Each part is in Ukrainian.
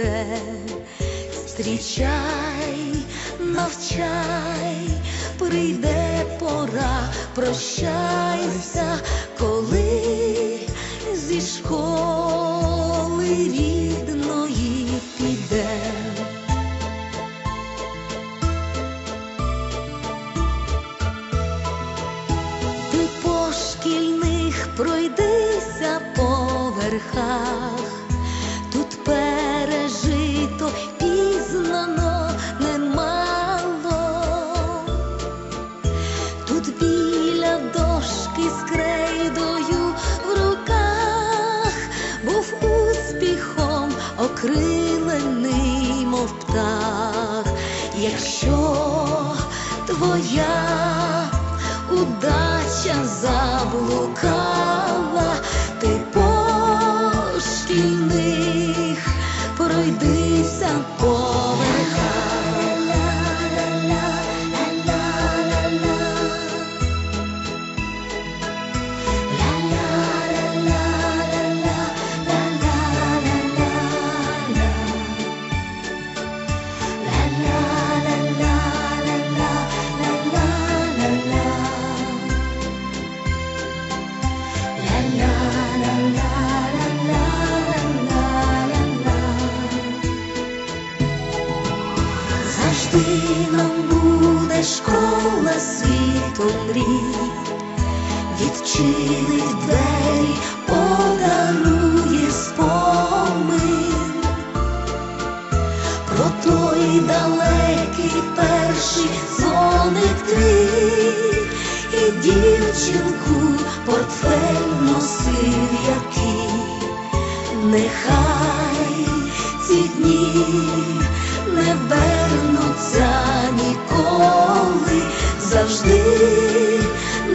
саме жде. Зустрічай, навчай, прийде пора, прощайся, коли зі школи рідної піде. Ти по шкільних пройдися по верхах, окрилений, мов птах, якщо твоя удача заблукала, ти по пройдися по дівчинку портфель носив який. Нехай ці дні не вернуться ніколи, завжди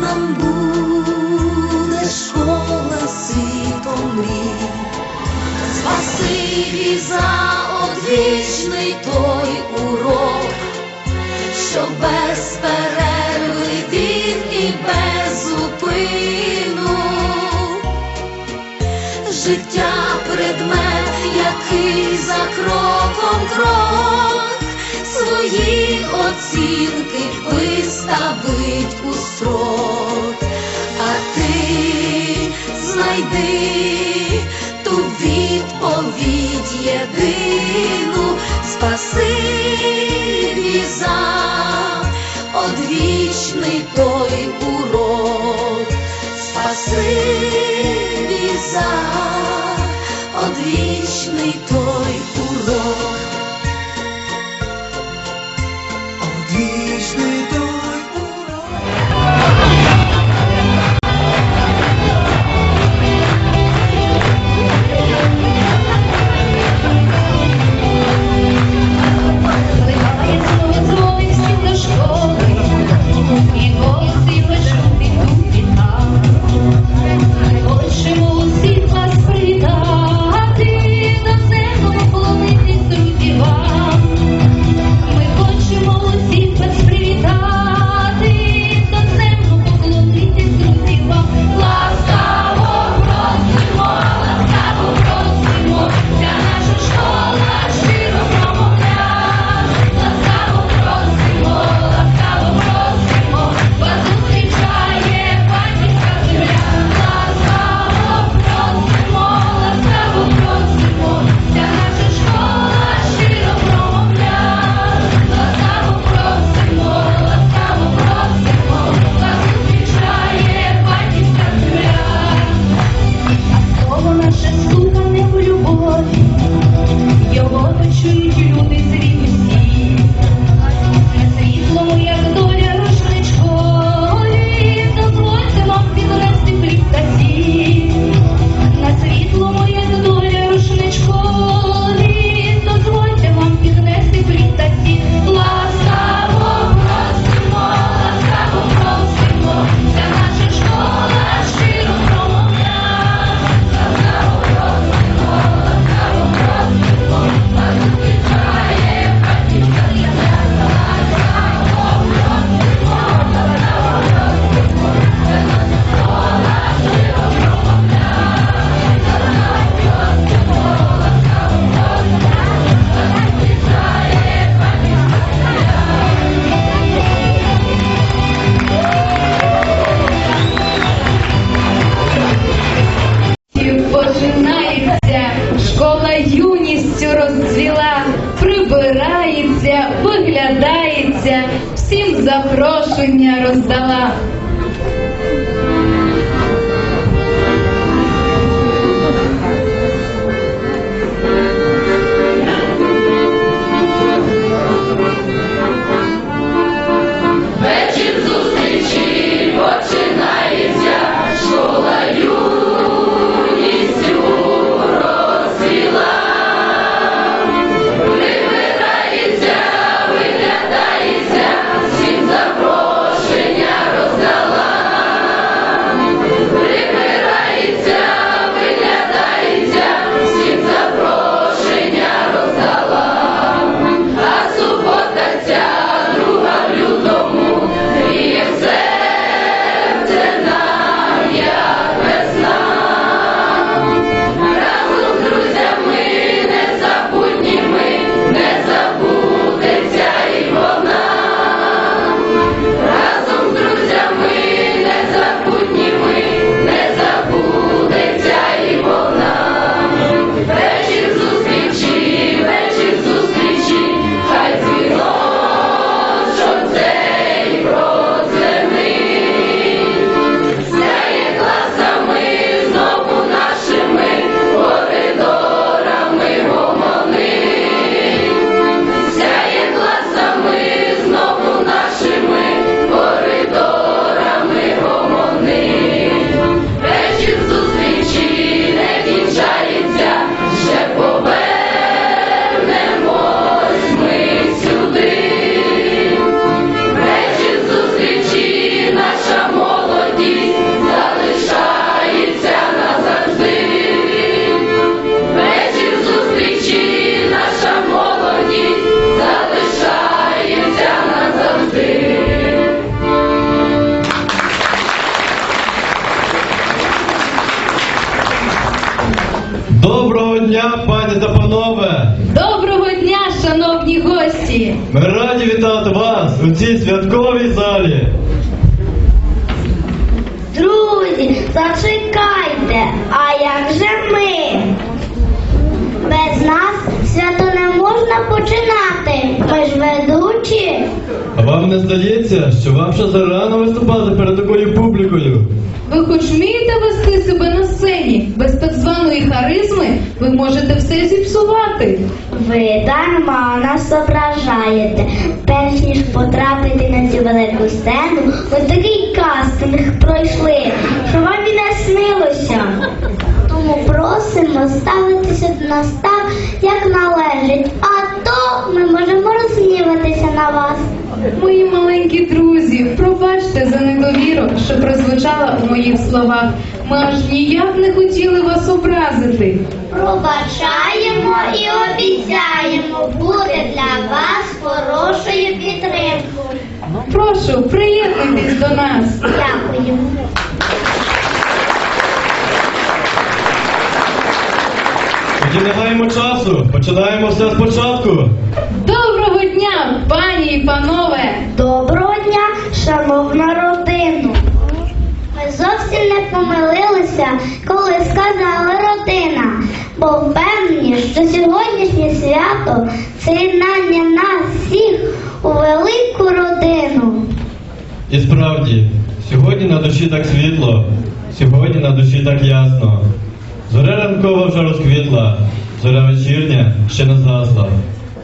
нам буде школа світом мрій. Спасибі за одвічний той урок, що без перерви життя предмет, який за кроком крок. Свої оцінки виставить у строк, а ти знайди ту відповідь єдину, спасибі за одвічний той урок. Спасибі одвічний той виглядається, всім запрошення роздала. Вечір зустрічі починається, гості! Ми раді вітати вас у цій святковій залі. Друзі, зачекайте, а як же ми? Без нас свято не можна починати. Ми ж ведучі. А вам не здається, що вам ще зарано виступати перед такою публікою? Ви хоч вмієте вести себе на сцені? Без так званої харизми ви можете все зіпсувати. Ви дарма нас ображаєте. Перш ніж потрапити на цю велику сцену, ви такий кастинг пройшли, що вам і не снилося. Тому просимо ставитися до нас так, як належить, а то ми можемо розгніватися на вас. Мої маленькі друзі, пробачте за недовіру, що прозвучала у моїх словах. Ми аж ніяк не хотіли вас образити. Пробачаємо і обіцяємо бути для вас хорошою підтримкою. Прошу, приєднуйтесь до нас. Дякую. Тоді не гаємо часу, починаємо все спочатку. Доброго дня, пані і панове! Доброго дня, шановна родину. Ми зовсім не помилилися, коли сказали родина, бо свято це єднання нас всіх у велику родину. І справді, сьогодні на душі так світло, сьогодні на душі так ясно. Зоря ранкова вже розквітла, зоря вечірня ще не згасла.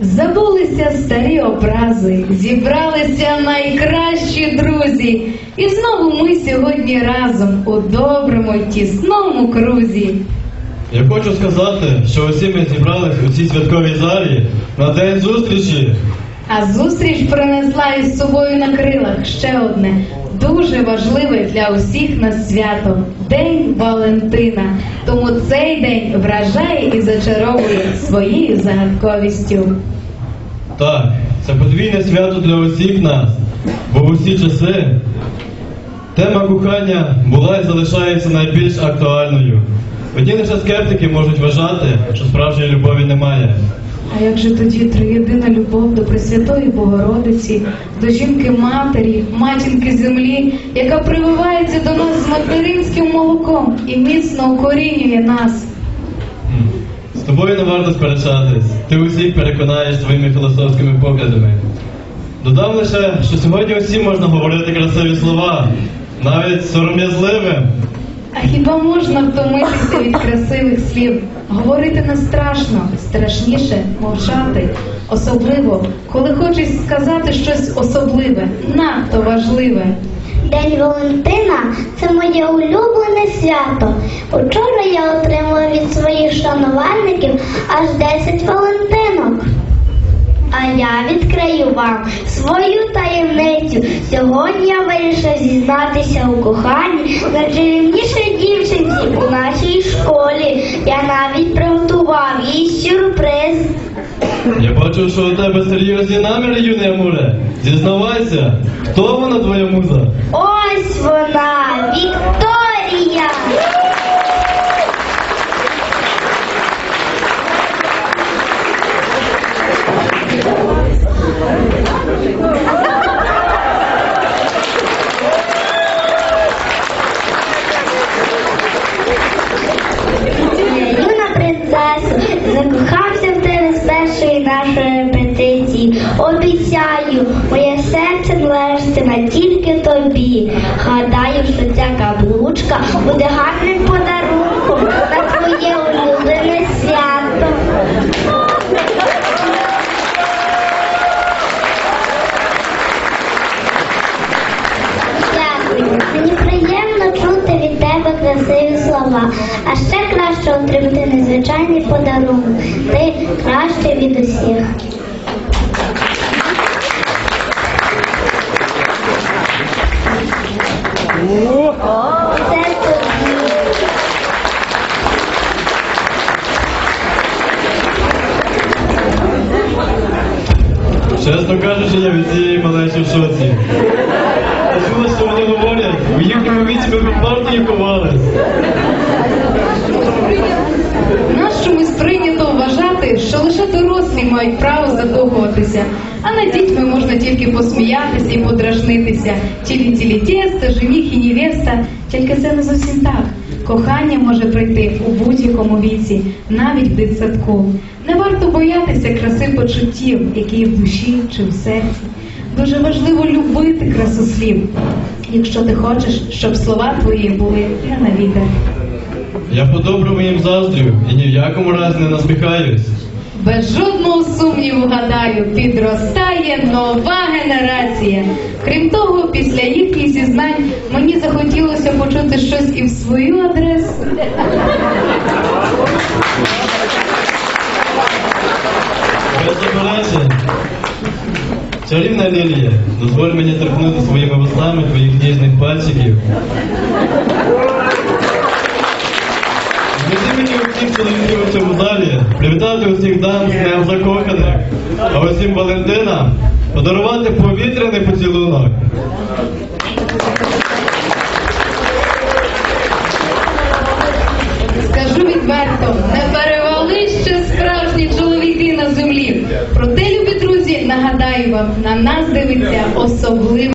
Забулися старі образи, зібралися найкращі друзі. І знову ми сьогодні разом у доброму тісному крузі. Я хочу сказати, що усі ми зібрались у цій святковій залі на день зустрічі. А зустріч принесла із собою на крилах ще одне дуже важливе для усіх нас свято День Валентина. Тому цей день вражає і зачаровує своєю загадковістю. Так, це подвійне свято для усіх нас, бо в усі часи тема кохання була і залишається найбільш актуальною. Одні лише скептики можуть вважати, що справжньої любові немає. А як же тоді триєдина любов до Пресвятої Богородиці, до жінки матері, матінки землі, яка прививається до нас з материнським молоком і міцно укорінює нас? З тобою не варто сперечатись. Ти усіх переконаєш своїми філософськими поглядами. Додам лише, що сьогодні усім можна говорити красиві слова, навіть сором'язливим. А хіба можна втомитися від красивих слів? Говорити не страшно, страшніше мовчати. Особливо, коли хочеш сказати щось особливе, надто важливе. День Валентина це моє улюблене свято. Учора я отримала від своїх шанувальників аж 10 валентинок. Я відкрию вам свою таємницю. Сьогодні я вирішив зізнатися у коханні найчарівнішій дівчинці у нашій школі. Я навіть приготував їй сюрприз. Я бачу, що у тебе серйозні наміри, юний Амуре. Зізнавайся, хто вона твоя муза? Ось вона, належатиме тільки тобі. Гадаю, що ця каблучка буде гарним подарунком на твоє улюблене свято. Дякую. Мені приємно чути від тебе красиві слова. А ще краще отримати незвичайний подарунок. Ти краще від усіх. Чесно кажучи, я від цієї малечі в шоці. Ти чула, що вони говорять? У їхньому віці ми під партії ховались. Нас чомусь прийнято вважати, що лише дорослі мають право закохуватися, а над дітьми можна тільки посміятися і подражнитися. Тілі-тілі тіста, жених і невеста. Тільки це не зовсім так. Кохання може прийти у будь-якому віці, навіть в дитсадку. Не варто боятися краси почуттів, які є в душі чи в серці. Дуже важливо любити красу слів, якщо ти хочеш, щоб слова твої були не на вітер. Я по-доброму їм заздрю і ні в якому разі не насміхаюсь. Без жодного сумніву, гадаю, підростає нова генерація. Крім того, після їхніх зізнань мені захотілося почути щось і в свою адресу. Чарівна Лілія, дозволь мені торкнути своїми вустами твоїх ніжних пальчиків. Привітати усіх дам з Днем закоханих, а усім Валентинам подарувати повітряний поцілунок. Скажу відверто, не перевали ще справжні чоловіки на землі. Проте, любі друзі, нагадаю вам, на нас дивиться особливо.